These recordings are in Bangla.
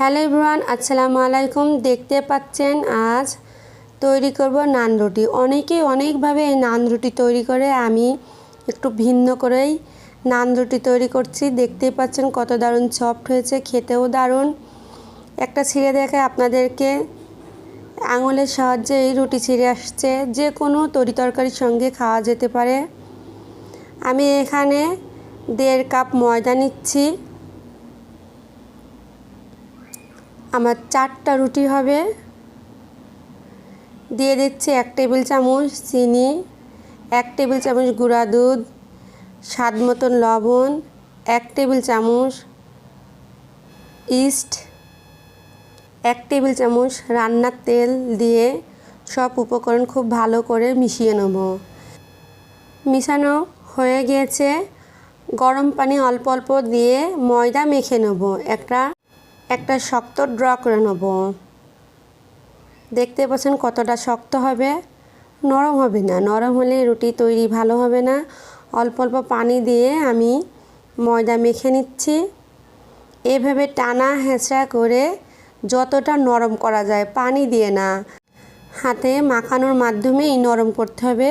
হ্যালো ইব্রান আসসালামু আলাইকুম। দেখতে পাচ্ছেন আজ তৈরি করব নান রুটি। অনেকেই অনেকভাবে এই নান রুটি তৈরি করে, আমি একটু ভিন্ন করেই নান রুটি তৈরি করছি। দেখতেই পাচ্ছেন কত দারুণ সফট হয়েছে, খেতেও দারুণ। একটা ছিঁড়ে দেখে আপনাদেরকে আঙুলের সাহায্যে এই রুটি ছিঁড়ে আসছে। যে কোনো তরি তরকারির সঙ্গে খাওয়া যেতে পারে। আমি এখানে দেড় কাপ ময়দা নিচ্ছি। আমার চারটা রুটি হবে। দিয়ে দিচ্ছি এক টেবিল চামচ চিনি, এক টেবিল চামচ গুঁড়া দুধ, স্বাদ মতন লবণ, এক টেবিল চামচ ইস্ট, এক টেবিল চামচ রান্নার তেল দিয়ে সব উপকরণ খুব ভালো করে মিশিয়ে নেব। মিশানো হয়ে গিয়েছে গরম পানি অল্প অল্প দিয়ে ময়দা মেখে নেব। একটা একটা শক্ত ড্র করে নেব। দেখতে পাচ্ছেন কতটা শক্ত হবে। নরম হবে না, নরম হলে রুটি তৈরি ভালো হবে না। অল্প অল্প পানি দিয়ে আমি ময়দা মেখে নিচ্ছি। এভাবে টানা হেঁচড়া করে যতটা নরম করা যায় পানি দিয়ে না। হাতে মাখানোর মাধ্যমেই নরম করতে হবে।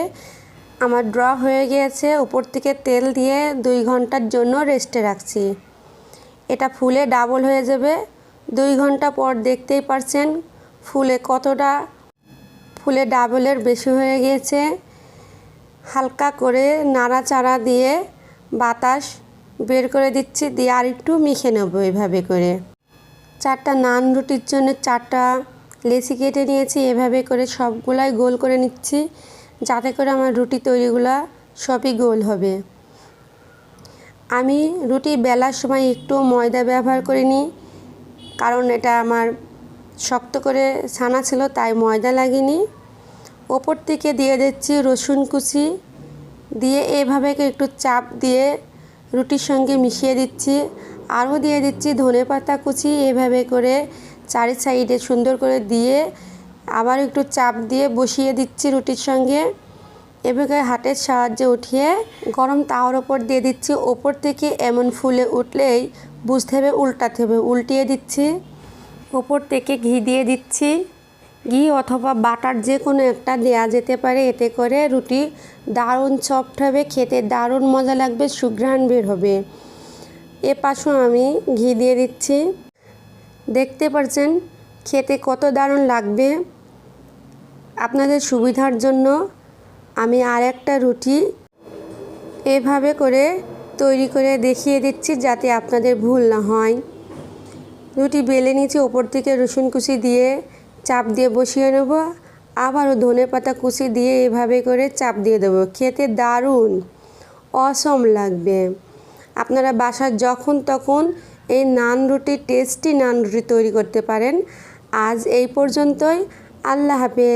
আমার ড্র হয়ে গিয়েছে, উপর থেকে তেল দিয়ে দুই ঘণ্টার জন্য রেস্টে রাখছি। এটা ফুলে ডাবল হয়ে যাবে। দুই ঘণ্টা পর দেখতেই পারছেন ফুলে কতটা ফুলে ডাবলের বেশি হয়ে গিয়েছে। হালকা করে নাড়াচাড়া দিয়ে বাতাস বের করে দিচ্ছি, দিয়ে আর একটু মেখে নেব এভাবে করে। চারটা নান রুটির জন্য চারটা লেচি কেটে নিয়েছি, এভাবে করে সবগুলাই গোল করে নিচ্ছি, যাতে করে আমার রুটি তৈরিগুলা সবই গোল হবে। আমি রুটি বেলার সময় একটু ময়দা ব্যবহার করিনি, কারণ এটা আমার শক্ত করে ছানা ছিল, তাই ময়দা লাগেনি। ওপর থেকে দিয়ে দিচ্ছি রসুন কুচি, দিয়ে এভাবে একটু চাপ দিয়ে রুটির সঙ্গে মিশিয়ে দিচ্ছি। আরও দিয়ে দিচ্ছি ধনে পাতা কুচি, এভাবে করে চারি সাইডে সুন্দর করে দিয়ে আবার একটু চাপ দিয়ে বসিয়ে দিচ্ছি রুটির সঙ্গে। এভাবে হাতের সাহায্যে উঠিয়ে গরম তাওয়ার ওপর দিয়ে দিচ্ছি। ওপর থেকে এমন ফুলে উঠলেই বুঝতে হবে, উল্টাতে হবে। উল্টিয়ে দিচ্ছি। ওপর থেকে ঘি দিয়ে দিচ্ছি। ঘি অথবা বাটার যে কোনো একটা দেয়া যেতে পারে। এতে করে রুটি দারুণ সফট হবে, খেতে দারুণ মজা লাগবে, সুঘ্রাণ বের হবে। এ পাশেও আমি ঘি দিয়ে দিচ্ছি। দেখতে পারছেন, খেতে কত দারুণ লাগবে। আপনাদের সুবিধার জন্য আমি আর একটা রুটি এভাবে করে তৈরি করে দেখিয়ে দিচ্ছি যাতে আপনাদের ভুল না হয়। রুটি বেলে নিচে ওপর থেকে রসুন কুচি দিয়ে চাপ দিয়ে বসিয়ে নেব। আবারও ধনে পাতা কুচি দিয়ে এভাবে করে চাপ দিয়ে দেবো। খেতে দারুণ, অসম লাগবে। আপনারা বাসার যখন তখন এই নান রুটি, টেস্টি নান রুটি তৈরি করতে পারেন। আজ এই পর্যন্তই। আল্লাহ হাফেজ।